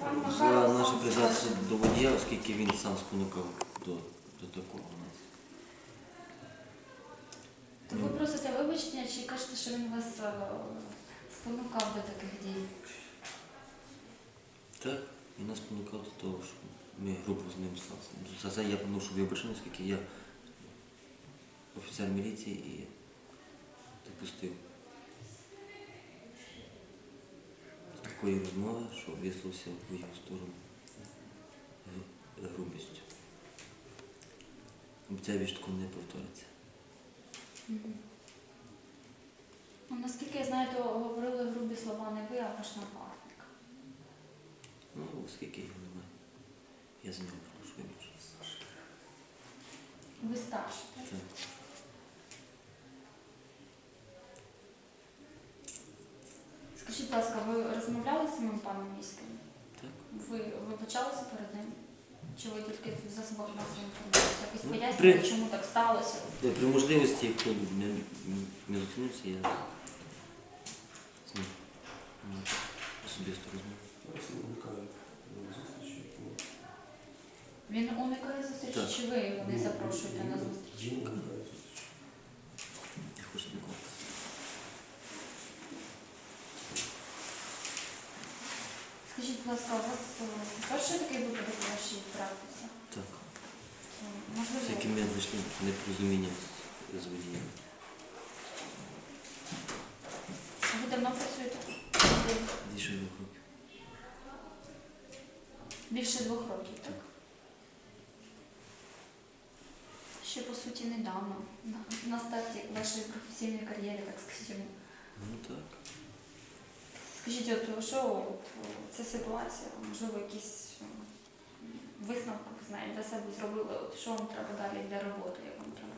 За сам призначення до водія, оскільки він сам спонукав до, до такого нас. То ви просите вибачення чи кажете, що він вас е, спонукав до таких дій? Так, він нас спонукав до того, що ми групу з ним стали. За це я поношу вибачення, оскільки я офіцер міліції і допустив такої розмови, що висловився в його сторону грубістю. Обіцяю, більше такого не повториться. Мгм. Ну, наскільки я знаю, то говорили грубі слова не ви, а ваш напарник. Ну, оскільки його немає, я за нього прошу вибачення. Ви старший, так? Так. Скажіть, будь ласка, ви розмовляли з самим паном міським? Так. Ви вибачалися перед ним? Чи ви тільки в засобах масової інформації? Якось Ну, пояснювали, при- чому так сталося? Е, При можливості, якщо не, не зустрінуся, я з ним. Зараз уникаю зустрічі. тому Він уникає зустрічі, Так. чи ви його не запрошуєте на зустріч? Він уникає зустрічі. Скажіть, будь ласка, у вас е, перший такий випадок у вашій практиці? Так. Е, З яким ми знайшли непорозуміння з- водієм. ви давно працюєте? Більше двох років. Більше двох років, так? Так. Ще по суті недавно, на, на старті вашої професійної кар'єри, так скажімо. Ну так. Скажіть, от що ця ситуація, можливо, якісь висновки знаєте, для себе зробили, от, що вам треба далі для роботи, як вам треба